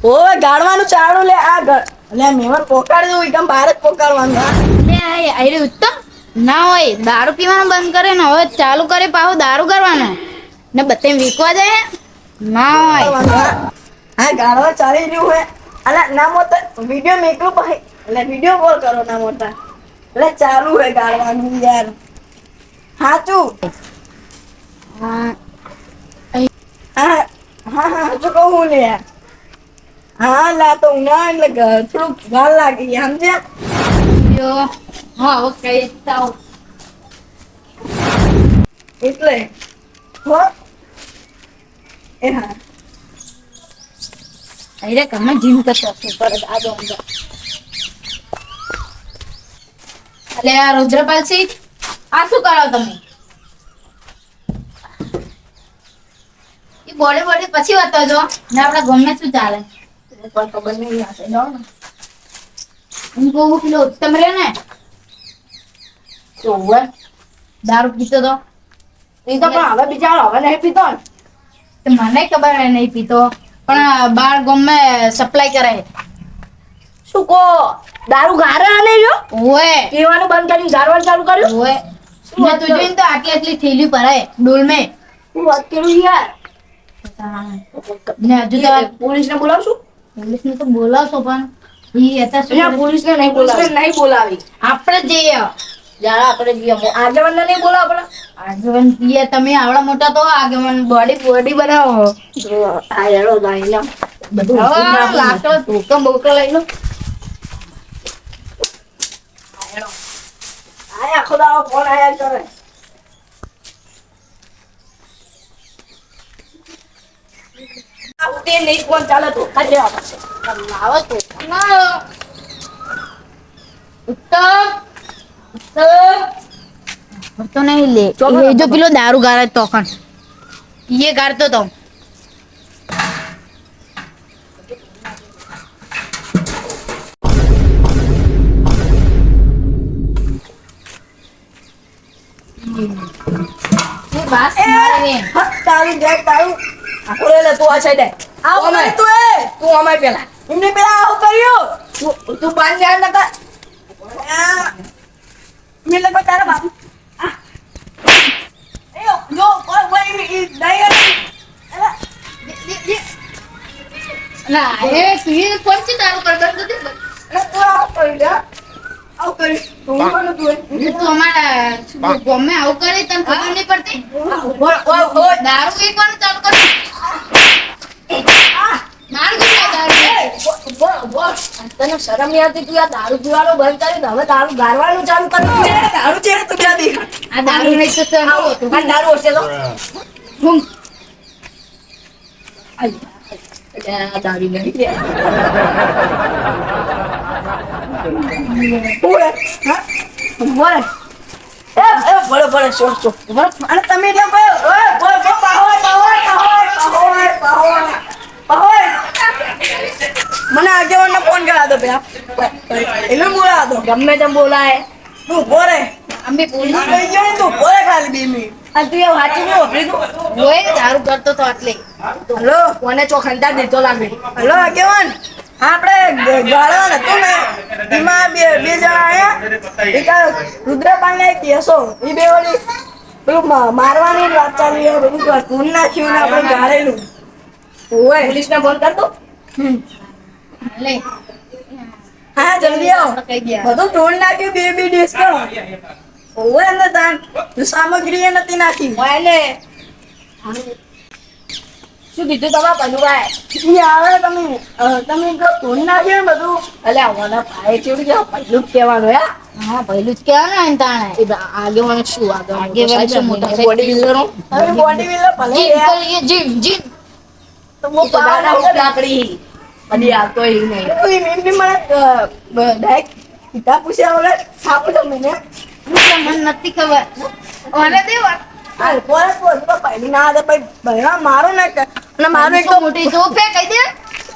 ઓવે ગાળવાનું ચાલુ લે આ લે મેવર પોકાડી દઉં એકદમ બહાર જ પોકાડવાનું લે આયરે ઉત્તમ. ના હોય દારૂ પીવાનું બંધ કરે ને હવે ચાલુ કરે પાછું દારૂ કરવાનો ને બધે વીકવા જાય? ના હોય. હા. ગાળવા ચાલી રહ્યું હોય. અલા ના મોટા વીડિયો મેકલું પછી એટલે વીડિયો કોલ કરો ના મોટા એટલે ચાલુ હોય ગાળવાનું યાર. હાચું? હા, હા હા હાચું કહું હું લે યાર. હા લા તો ના એટલે થોડુંક વાર લાગી સમજ્યા? હા કઈ તાવ એટલે હો. એ હા. અરે કમે જીમ કરતા હશે પર દો અંદર. અલે આ રુદ્રપાલ રુદ્રપાલસિંહ આ શું કરો તમે? એ બોલે બોડી પછી બતાવજો ને આપણા ગમે શું ચાલે? પણ ખબર નહીં હશે જાઓ ને હું કહું પેલો ઉત્તમ રે ને? તો પીતો તો? તો પણ હવે બિચારો હવે નહીં પીતો ને. મને ખબર હે નહીં પીતો. પણ બાર ગમે સપ્લાય કરે શું કહો? દારૂ ગારે આને જો ઓએ પીવાનું બંધ કર્યું ઝારવાનું ચાલુ કર્યું? ઓએ મેં તું જોઈને તો આટલી આટલી થેલી ભરાય ડોલ મે હું વાત કરું યાર? ને હજુ તો પોલીસ ને બોલાવશું? પોલીસ ને તો બોલાવશો પણ. પોલીસ ને નહીં બોલાવી. નહીં બોલાવી. આપણે જઈએ. જરા આપણે જઈએ. આગેવાન ને નહીં બોલાવ આપણે. આગેવાન પીએ તમે આવડા મોટા તો આગેવાન બોડી બોડી બનાવો. આ હેડો જાય લે. બધું. લાકડો ભૂકંપ ભૂકંપ લઈ લો. આખો દાડો ફોન આયા કરે. આ ઉતે નહીં ફોન ચાલે તો ખાઈ લેવા પડશે લાવો તો ના ઉત્તમ ઉત્તમ તો નહીં લે ચોકન એ જો પેલો દારૂ ગારે તો કણ એ ગારતો તો એ વાસ મારે રે. હા, તારું જાય તારું આખો લે તું આ સાઈડે. આવું. કરી તું એ. તું અમાય પેલા. એમને પેલા આવું કર્યો. તું તું બાંધ ધ્યાન ન કર મેં લગભગ તારા બાપ. એ જો કોઈ કોઈ દઈ. ના એ તું કોણ છે દારૂ કરતો તો તે અલા, તું આવું કર્યું લે. આવું કર્યું તું કોનું તું એ? તું અમારા ગમે આવું કરે તને ખબર નહીં પડતી. ચાલુ કર? શરમ નહીં આવતી તું આ દારૂ પીવાનું બંધ કરી હવે દારૂ ગારવાનું ચાલુ કર. દારૂ છે તું ક્યાં દેખાય આ દારૂ નહીં તો તો આવો, આ દારૂ હશે તો. હું આઈ, આઈ. આ દારૂ નહીં બોલે, હા? બોલે. એ, એ, બોલે, બોલે, શોર, શોર. અને તમે એટલે બોલો, ઓય, બોલે, બોલે, પાહોય, પાહોય, પાહોય, પાહોય, પાહોય, પાહોય. મને આગેવાનને ફોન કરા દો પેલા એને બોલા દો ગમે તેમ બોલાય તું બોરે અમે કહી ગયો તું બોલે ખાલી બે મિનિટ અને તું એવું સાચું વાપરી તું હોય દારૂ કરતો તો એટલે હલો? કોને ચોખંડા દીધો લાગે. હલો આગેવાન? આપણે ગાળવાનું હતું ને? એમાં બે બે જણા આયા. એક રુદ્રપાલ ને કેસો. એ બે ઓલી પેલું મારવાની વાત ચાલી હોય બધું ખૂન નાખ્યું ને આપણે ગાળેલું. ઓય પોલીસ ને ફોન કરતો હા જલ્દી આવો. બધું ઢોળ નાખ્યું બે બે ડિશ કરો ઓવે અંદર સામગ્રી એ નથી નાખી. ઓલે શું કીધું તમારા પનુભાઈ? ઈ આવે તમે તમે ઢોળ નાખ્યું બધું? એટલે આવવાના ભાઈ ચેવડી કે પહેલું જ કહેવાનું યા હા પહેલું જ કહેવાનું ને તાણે. આગે મને શું શું આગેવાન? આગેવાન શું મોટા બોડી બિલ્ડર હવે બોડી બિલ્ડર ભલે જીમ જીમ જીમ. તો હું પાવા ના? ઉતરે. હજી આવતો ય નહીં. તો એ એમની મને બ- સીધા પૂછ્યા વગર સાપો તો મને મને નથી ખબર. ઓલે દેવા હાલ પોરે પોરે તો પહેલી ના આવે ભાઈ ભૈરા મારો ના કે અને મારો એક તો મોટી તોફે કહી દે.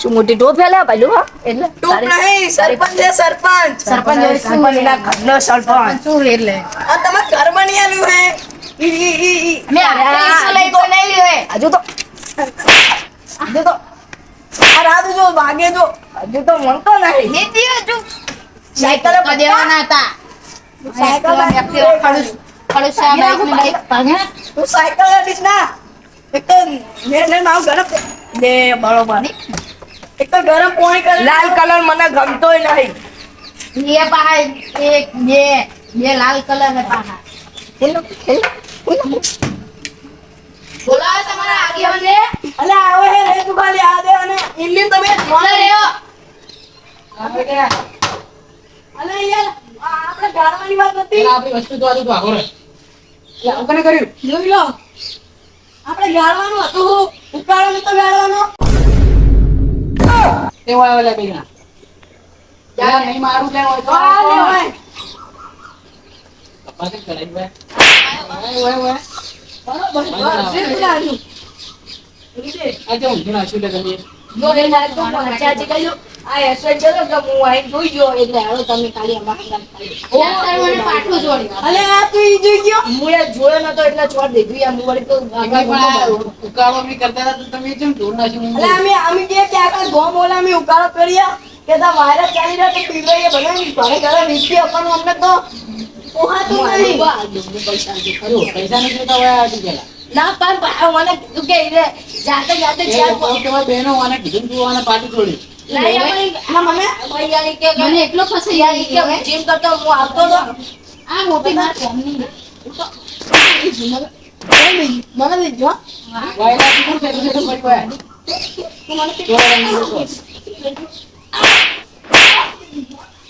શું મોટી ટોપ ફેલે પહેલું હા એટલે ટોપ નહીં સરપંચ છે સરપંચ. સરપંચ ઘરનો સરપંચ. શું એટલે આ તમારે ઘર બની આલ્યું હે? ઈ ઈ ઈ ઈ. મેં આ, લઈ તો નહીં લ્યો હે? હજુ તો હજુ તો આ રાત જો વાગે જો. હજુ તો મળતો નહીં. બે દિવસ જો. સાયકલ પર દેવાના હતા. સાયકલ પર ખડુસ ખડુસ આ બાઈક બાઈક ભાગે. તું સાયકલ લડીશ ના. એક તો મેં ને મારું ગરમ દે બરોબર. એક તો ગરમ પાણી કરે. લાલ કલર મને ગમતોય નહીં. પાહા એક બે બે લાલ કલર ને પાહા બોલાવો તમારા આગેવાનને. અલે આવે હે રે તું ખાલી આ દે અને ઇમલી તમે બોલો રેવો. અલે યાર આપણે ગાળવાની વાત નથી. આપણી વસ્તુ તો હતું તો આગળ કોને કર્યું? જોઈ લો. આપણે ગાળવાનું હતું. ઉકાળો નતો ગાળવાનો એવો આવે લે પૈસા પેલા નહીં મારું લે હોય તો આ લે હોય પાછળ કરાઈ ભાઈ. ઓય, ઓય, ઓય. બરાબર. છે લાગ્યું. આ જો ઊંધું નાખ્યું લે તમે. જો એ લાગે તો ઉકાળો બી કરતા તમે અમે અમે કે કે આખા ગોમ ઓલા અમે ઉકાળો કર્યા કે તા વાયરસ ચાલી રહ્યો તો એ બનાવી ઘરે ઘરે વીસી અમને તો નહીં પૈસા નથી હોય આ પેલા ના પણ મને કે જાતે જાતે ચાર કોઈ બહેનો આને કીધું તું પાટી છોડી. મને મને એટલો યાર કે જીમ કરતો હું આવતો તો આ મોટી માર કોમની મને વાયલા.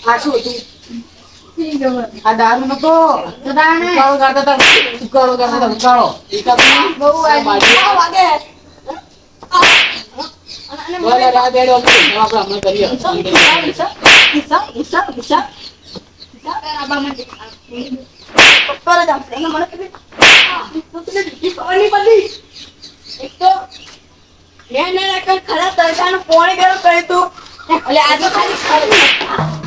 આ શું હતું? આ દારૂ નતો. તો ઉકાળો કરતા હતા. ઉકાળો કરતા હતા. ઉકાળો. એકાદ. બહુ વાગે બોલે રાત બેડો આપણે હમણાં કરીએ. ઈસા મેં ખરા તરસાનું પોણી ગરમ કર્યું તું એટલે આજે ખાલી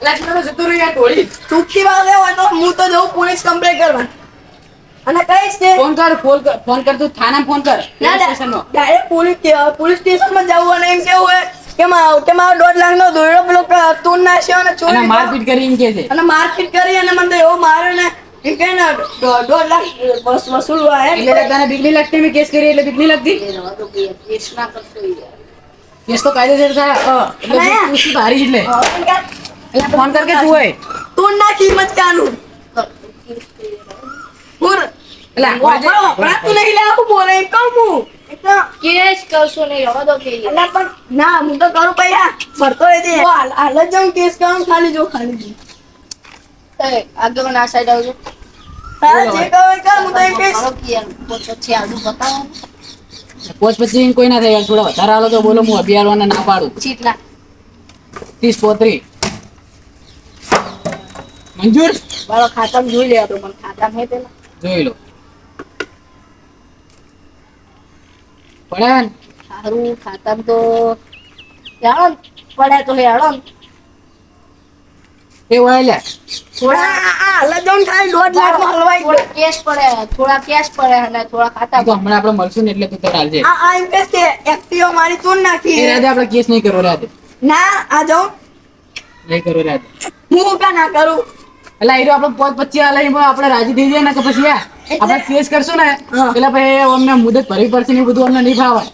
યાર ઢોળી. ચૂપકી વાગે હોય તો હું તો જઉં પોલીસ કમ્પ્લેન કરવા અને કહીશ કે ફોન કર ફોન કર ફોન કર તું થાના ફોન કર ના. ડાયરેક્ટ પોલીસ પોલીસ સ્ટેશનમાં જવું અને એમ કેવું હોય કે મા- કે મારો દોઢ લાખનો દોયડો પેલો તું નાખ્યો અને અને ચોરી કરી. મારપીટ કરી કે છે. અને મારપીટ કરી અને મને એવો માર્યો ને એમ કે ને દોઢ લાખ વસ- વસૂલવા એટલે તને બીક લાગતી મેં કેસ કરી એટલે બીક લાગતી? કેસ તો કાયદેસર થાય એટલે અને તું શું એટલે? એમ એટલે ફોન કે તું હોય. તોડ નાખી મચકાનું પૂર એટલે નહીં બોલે એમ કહું હું. એક કરશો નહીં રવા દો કે અલા પણ ના હું તો કરું પૈયા ભરતો રહેજે. હાલ હાલ જ જાઉં કેસ કરું ખાલી જો ખાલી જો. આગળ આ સાઈડ આવજો. તારે જે કહો કર હું તો એમ કહીશ. પછી આગળ બતાવો. પોચ પછી કોઈ ના થાય યાર થોડા વધારે હાલો તો બોલો હું અભિયારવાને ના પાડું. ચીટલા. ત્રીસ પોત્રી મંજૂર? મારો ખાતામાં જોઈ લે તો ખાતા ખાતામાં હે પેલા જોઈ લો. પડે ને? સારું ખાતા તો હેડો પડે તો હેળો એ વાયલે થોડા આ- આ હાલ જ જાઉં ને ખાલી દોઢ લાખમાં હલવાઈ ગયો. થોડા કેસ પડે થોડા કેસ પડે અને થોડા ખાતા તો હમણાં આપણે મળશું ને એટલે તું તો ચાલજે આ આ કે એક્ટિવા મારી તું નાખી. એ રાતે આપણે કેસ નહીં કરો રાતે. ના આ જો. નહીં કરો રાતે. હું કા ના કરું? એટલે એ આપણે પોત પચી આલે આપણે રાજી થઈ જાય ને કે પછી આ? આપણે કેસ કરશું ને એટલે ભાઈ અમને મુદત ભરવી પડશે ને બધું અમને નહીં ફાવે.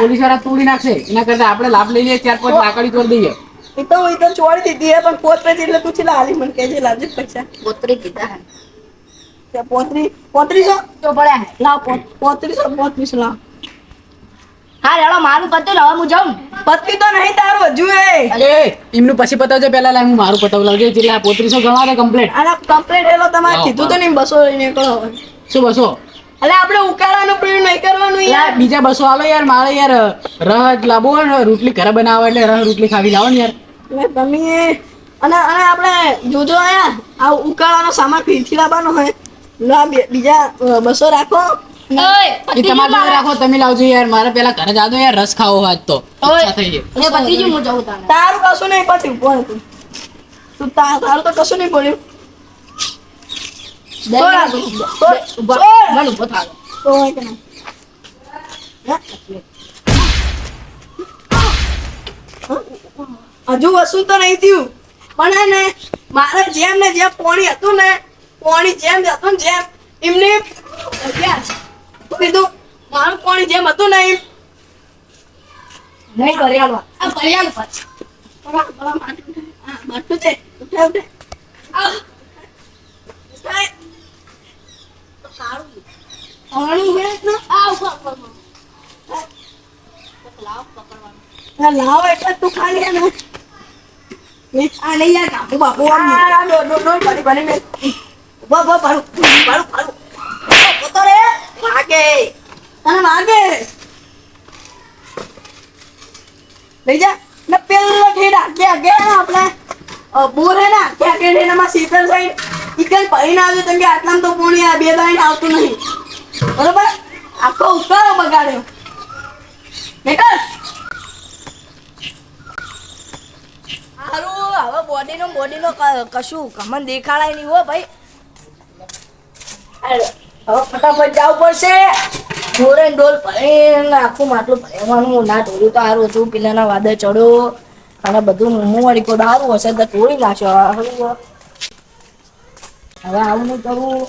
પોલીસવાળા તોડી નાખશે. એના કરતા આપણે લાભ લઈ લઈએ ચાર પાંચ લાકડી તોડી દઈએ. એ તો એ તો છોડી દીધી હે પણ પોત પછી એટલે તું છેલ્લા હાલી મને કહેજે લાવજે પૈસા. પોતરી કીધા હે. પોતરી પોત્રી પોત્રીસો? તો પડ્યા લાવ પોત- પોત્રીસો પોત્રીસો લાવ. હા રેડો મારું પતું ને હવે હું જાઉં. પત્ની તો નહીં તારું હજુ એ. અરે. એમનું પછી પતાવજો પેલા લાય હું મારું પતાવલાવજે એટલે આ પોત્રીસો ગણવા દે કમ્પ્લીટ અને કમ્પ્લીટ એલો તમારે કીધું તો નહીં બસો લઈને નીકળો શું બસો? અલે આપણે ઉકાળાનું પ્રયોગ નહીં કરવાનું યાર. બીજા બસો આલો યાર મારે યાર રહ લાવો હોય ને રોટલી ઘરે બનાવો એટલે રહ રોટલી ખાવી લાવો ને યાર. એટલે તમે અને અને આપણે જોજો આયા આ ઉકાળાનો સામાન ફીરથી લાવવાનો હોય. લો બીજા બસો રાખો. એ તમારે જોડે રાખો તમે લાવજો યાર મારે પેલા ઘરે જાદો યાર રસ ખાવો આજ તો. ઈચ્છા થઈ ગઈ. એ ભત્રીજી હું જઉં તાને તારું કશું નહીં પડ્યું પણ તું. તારું તો કશું નહીં પડ્યું? હજુ વસુલ તો નહીં થયું. પણ હે ને મારે જેમ ને જેમ પોણી હતું ને પોણી જેમ હતું ને જેમ એમને કીધું મારું કોણ જેમ હતું ને એમ. નહીં આ પાછું. બરા, બરા. છે. લાવ, એટલે તું ખાલી હે ને. આ નહીં યાર બાપુ. આમ ભરી ભરી મે ઊભા ઊભા ભરું. ભરું ભરું. ભાગે તને ભાગે લઈ જા. ને પેલો ઠેડા આગે આગે આપણે. બોર હે ને આગે આગે ઠેડામાં શીતળ સાઈડ ઈકલ ભરીને આવ્યો તેમ કે આટલામાં તો પોણી આ બે લાઈન આવતું નહીં. બરોબર? આખો ઉતારો બગાડ્યો. બેટા હારું હવે બોડીનો બોડીનો કશું કમન દેખાડાય નહીં હો ભાઈ. હવે ફટાફટ જવું પડશે. ઢોરે ઢોલ ભરીને આખું માટલું ભરવાનું, ના ઢોર્યું તો સારું હતું. પેલાના વાદળ ચડ્યો અને બધું હું વાળી કોઈ સારું હશે તો તોડી નાખ્યો હવે આવું નહીં કરવું.